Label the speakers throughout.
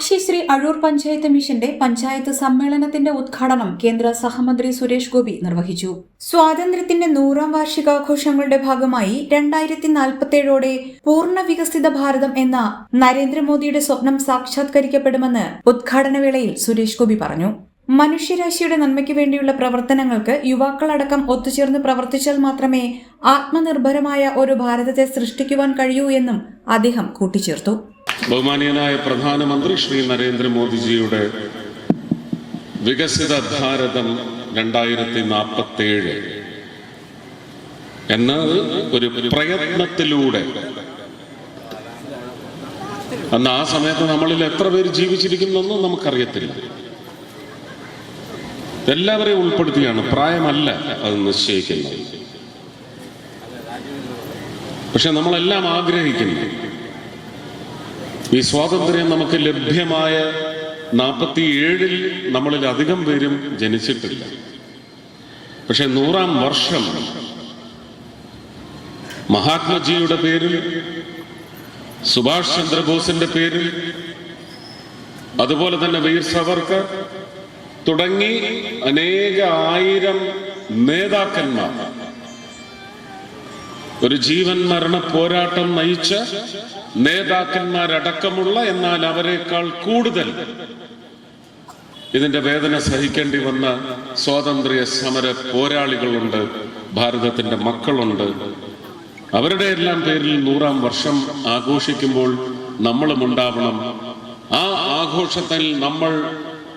Speaker 1: അക്ഷയശ്രീ അഴൂർ പഞ്ചായത്ത് മിഷന്റെ പഞ്ചായത്ത് സമ്മേളനത്തിന്റെ ഉദ്ഘാടനം കേന്ദ്ര സഹമന്ത്രി സുരേഷ് ഗോപി നിർവഹിച്ചു. സ്വാതന്ത്ര്യത്തിന്റെ നൂറാം വാർഷികാഘോഷങ്ങളുടെ ഭാഗമായി രണ്ടായിരത്തി നാൽപ്പത്തേഴോടെ പൂർണ വികസിത ഭാരതം എന്ന നരേന്ദ്രമോദിയുടെ സ്വപ്നം സാക്ഷാത്കരിക്കപ്പെടുമെന്ന് ഉദ്ഘാടനവേളയിൽ സുരേഷ് ഗോപി പറഞ്ഞു. മനുഷ്യരാശിയുടെ നന്മയ്ക്ക് വേണ്ടിയുള്ള പ്രവർത്തനങ്ങൾക്ക് യുവാക്കളടക്കം ഒത്തുചേർന്ന് പ്രവർത്തിച്ചാൽ മാത്രമേ ആത്മനിർഭരമായ ഒരു ഭാരതത്തെ സൃഷ്ടിക്കുവാൻ കഴിയൂ എന്നും അദ്ദേഹം കൂട്ടിച്ചേർത്തു.
Speaker 2: ബഹുമാനീയനായ പ്രധാനമന്ത്രി ശ്രീ നരേന്ദ്രമോദിജിയുടെ വികസിത ഭാരതം രണ്ടായിരത്തി നാൽപ്പത്തേഴ് എന്ന ഒരു പ്രയത്നത്തിലൂടെ അന്ന് ആ സമയത്ത് നമ്മളിൽ എത്ര പേര് ജീവിച്ചിരിക്കുന്നൊന്നും നമുക്കറിയത്തില്ല. എല്ലാവരെയും ഉൾപ്പെടുത്തിയാണ് പ്രായമല്ല അത് നിശ്ചയിക്കുന്നത്. പക്ഷെ നമ്മളെല്ലാം ആഗ്രഹിക്കുന്നു. ഈ സ്വാതന്ത്ര്യം നമുക്ക് ലഭ്യമായ നാൽപ്പത്തിയേഴിൽ നമ്മളിൽ അധികം പേരും ജനിച്ചിട്ടില്ല. പക്ഷെ നൂറാം വർഷം മഹാത്മജിയുടെ പേരിൽ സുഭാഷ് ചന്ദ്രബോസിന്റെ പേരിൽ അതുപോലെ തന്നെ വീർ സവർക്കർ തുടങ്ങി അനേക ആയിരം നേതാക്കന്മാർ. ഒരു ജീവൻ മരണ പോരാട്ടം നയിച്ച നേതാക്കന്മാരടക്കമുള്ള എന്നാൽ അവരെക്കാൾ കൂടുതൽ ഇതിന്റെ വേദന സഹിക്കേണ്ടി വന്ന സ്വാതന്ത്ര്യ സമര പോരാളികളുണ്ട് ഭാരതത്തിന്റെ മക്കളുണ്ട്. അവരുടെ എല്ലാം പേരിൽ നൂറാം വർഷം ആഘോഷിക്കുമ്പോൾ നമ്മളും ഉണ്ടാവണം. ആ ആഘോഷത്തിൽ നമ്മൾ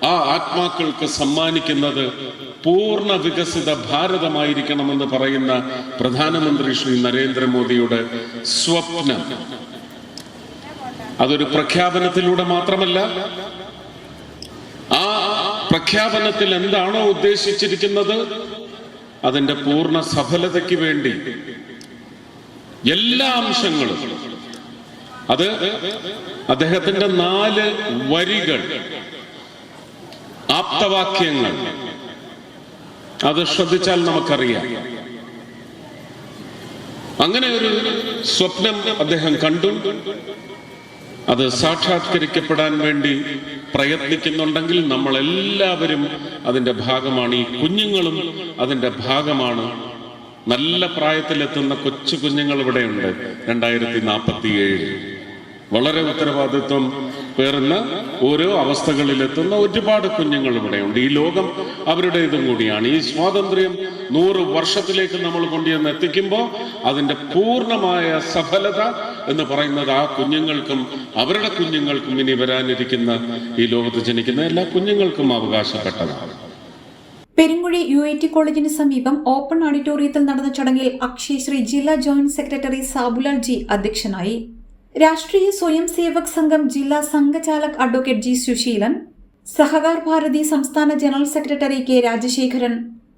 Speaker 2: ആ ആത്മാക്കൾക്ക് സമ്മാനിക്കുന്നത് പൂർണ വികസിത ഭാരതമായിരിക്കണമെന്ന് പറയുന്ന പ്രധാനമന്ത്രി ശ്രീ നരേന്ദ്രമോദിയുടെ സ്വപ്നം. അതൊരു പ്രഖ്യാപനത്തിലൂടെ മാത്രമല്ല ആ പ്രഖ്യാപനത്തിൽ എന്താണോ ഉദ്ദേശിച്ചിരിക്കുന്നത് അതിന്റെ പൂർണ സഫലതയ്ക്ക് വേണ്ടി എല്ലാ അംശങ്ങളും അത് അദ്ദേഹത്തിന്റെ നാല് വരികൾ ആപ്തവാക്യങ്ങൾ അത് ശ്രദ്ധിച്ചാൽ നമുക്കറിയാം. അങ്ങനെ ഒരു സ്വപ്നം അദ്ദേഹം കണ്ടു. അത് സാക്ഷാത്കരിക്കപ്പെടാൻ വേണ്ടി പ്രയത്നിക്കുന്നുണ്ടെങ്കിൽ നമ്മൾ എല്ലാവരും അതിന്റെ ഭാഗമാണ്. ഈ കുഞ്ഞുങ്ങളും അതിന്റെ ഭാഗമാണ്. നല്ല പ്രായത്തിലെത്തുന്ന കൊച്ചു കുഞ്ഞുങ്ങൾ ഇവിടെയുണ്ട്. രണ്ടായിരത്തി നാൽപ്പത്തി ഏഴ് വളരെ ഉത്തരവാദിത്വം പേറുന്ന ഓരോ അവസ്ഥകളിലെത്തുന്ന ഒരുപാട് കുഞ്ഞുങ്ങൾ ഇവിടെയുണ്ട്. ഈ ലോകം അവരുടേതും കൂടിയാണ്. ഈ സ്വാതന്ത്ര്യം നൂറ് വർഷത്തിലേക്ക് നമ്മൾ കൊണ്ടുവന്ന് എത്തിക്കുമ്പോൾ അതിന്റെ പൂർണമായ സഫലത എന്ന് പറയുന്നത് ആ കുഞ്ഞുങ്ങൾക്കും അവരുടെ കുഞ്ഞുങ്ങൾക്കും ഇനി വരാനിരിക്കുന്ന ഈ ലോകത്ത് ജനിക്കുന്ന എല്ലാ കുഞ്ഞുങ്ങൾക്കും അവകാശപ്പെട്ടതാണ്.
Speaker 1: പെരുങ്കുഴി യു ഐ ടി കോളേജിന് സമീപം ഓപ്പൺ ഓഡിറ്റോറിയത്തിൽ നടന്ന ചടങ്ങിൽ അക്ഷയശ്രീ ജില്ലാ ജോയിന്റ് സെക്രട്ടറി സാബുലാൽ ജി അധ്യക്ഷനായി. രാഷ്ട്രീയ സ്വയം സേവക് സംഘം ജില്ലാ സംഘചാലക് അഡ്വക്കേറ്റ് ജി സുശീലൻ സഹകാർ ഭാരതി സംസ്ഥാന general secretary K Rajasekharan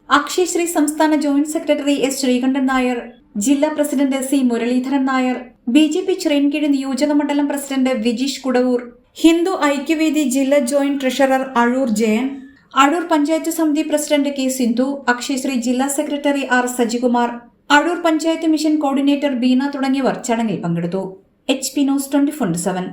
Speaker 1: Akshayashree സംസ്ഥാന joint secretary S Sreekantan Nair ജില്ലാ president C Muraleedharan Nair B J P Chirayinkeezhu നിയോജക മണ്ഡലം പ്രസിഡന്റ് വിജീഷ് കുടവൂർ ഹിന്ദു ഐക്യവേദി ജില്ലാ ജോയിന്റ് ട്രഷറർ അഴൂർ ജയൻ അടൂർ പഞ്ചായത്ത് സമിതി പ്രസിഡന്റ് കെ സിന്ധു അക്ഷയശ്രീ ജില്ലാ secretary R Sajikumar Adoor panchayat mission coordinator Beena തുടങ്ങിയവർ ചടങ്ങിൽ പങ്കെടുത്തു. H P news twenty four seven.